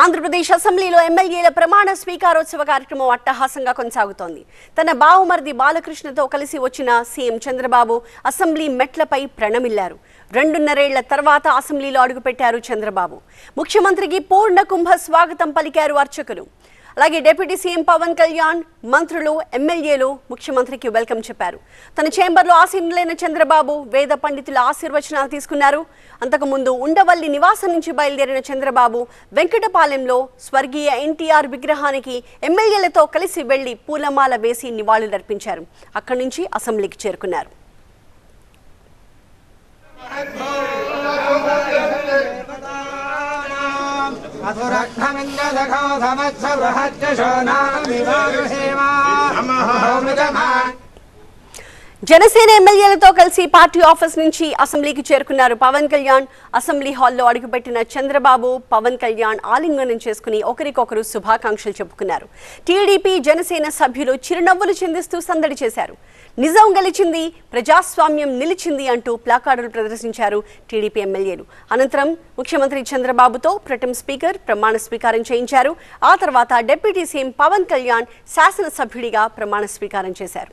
ఆంధ్రప్రదేశ్ అసెంబ్లీలో ఎమ్మెల్యేల ప్రమాణ స్వీకారోత్సవ కార్యక్రమం అట్టహాసంగా కొనసాగుతోంది. తన బావుమరిది బాలకృష్ణతో కలిసి వచ్చిన సీఎం చంద్రబాబు అసెంబ్లీ మెట్లపై ప్రణమిల్లారు. రెండున్నరేళ్ళ తర్వాత అసెంబ్లీలో అడుగుపెట్టారు చంద్రబాబు. ముఖ్యమంత్రికి పూర్ణ కుంభ స్వాగతం పలికారు అర్చకులు. అలాగే డిప్యూటీ సీఎం పవన్ కళ్యాణ్ మంత్రులు ఎమ్మెల్యేలు ముఖ్యమంత్రికి వెల్కమ్ చెప్పారు. తన చేంబర్లో ఆసీనులైన చంద్రబాబు వేద పండితుల ఆశీర్వచనాలు తీసుకున్నారు. అంతకుముందు ఉండవల్లి నివాసం నుంచి బయలుదేరిన చంద్రబాబు వెంకటపాలెంలో స్వర్గీయ ఎన్టీఆర్ విగ్రహానికి ఎమ్మెల్యేలతో కలిసి వెళ్ళి పూలమాల వేసి నివాళులర్పించారు. అక్కడి నుంచి అసెంబ్లీకి చేరుకున్నారు. मधुरग्नखो समत्स बृहत्य शोधा జనసేన ఎమ్మెల్యేలతో కలిసి పార్టీ ఆఫీస్ నుంచి అసెంబ్లీకి చేరుకున్నారు. పవన్ కళ్యాణ్ అసెంబ్లీ హాల్లో అడుగుపెట్టిన చంద్రబాబు పవన్ కళ్యాణ్ ఆలింగనం చేసుకుని ఒకరికొకరు శుభాకాంక్షలు చెప్పుకున్నారు. టీడీపీ జనసేన సభ్యులు చిరునవ్వులు చిందిస్తూ సందడి చేశారు. నిజం గెలిచింది ప్రజాస్వామ్యం నిలిచింది అంటూ ప్లాకార్డులు ప్రదర్శించారు టీడీపీ ఎమ్మెల్యేలు. అనంతరం ముఖ్యమంత్రి చంద్రబాబుతో ప్రటం స్పీకర్ ప్రమాణ స్వీకారం చేయించారు. ఆ తర్వాత డిప్యూటీ సీఎం పవన్ కళ్యాణ్ శాసనసభ్యుడిగా ప్రమాణ స్వీకారం చేశారు.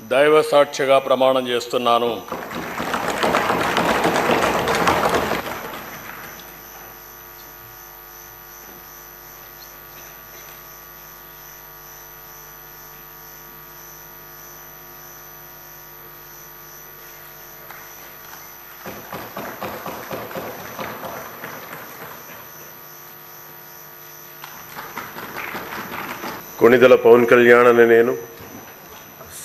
దైవ సాక్షిగా ప్రమాణం చేస్తున్నాను. కొణిదెల పవన్ కళ్యాణ్ అని నేను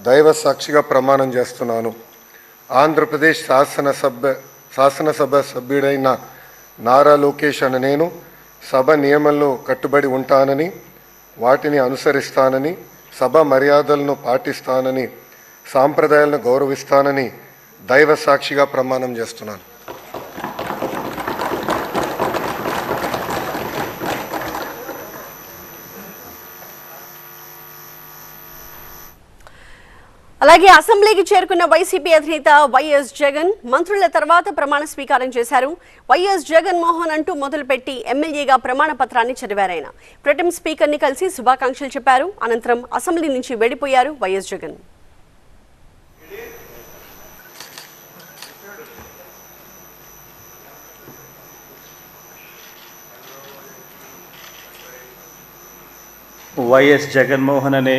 దైవ సాక్షిగా ప్రమాణం చేస్తున్నాను. ఆంధ్రప్రదేశ్ శాసనసభ శాసనసభ సభ్యుడైన నారా లోకేష్ అని నేను సభ నియమంలో కట్టుబడి ఉంటానని వాటిని అనుసరిస్తానని సభ మర్యాదలను పాటిస్తానని సాంప్రదాయాలను గౌరవిస్తానని దైవ సాక్షిగా ప్రమాణం చేస్తున్నాను. అలాగే అసెంబ్లీకి చేరుకున్న వైసీపీ అధినేత వైఎస్ జగన్ మంత్రుల తర్వాత ప్రమాణ స్వీకారం చేశారు. వైఎస్ జగన్ మోహన్ అంటూ మొదలుపెట్టి ఎమ్మెల్యేగా ప్రమాణ పత్రాన్ని చదివారాయన ప్రొటెం స్పీకర్ని కలిసి శుభాకాంక్షలు చెప్పారు. అనంతరం అసెంబ్లీ నుంచి వెడిపోయారు వైఎస్ జగన్. వైఎస్ జగన్మోహన్ అనే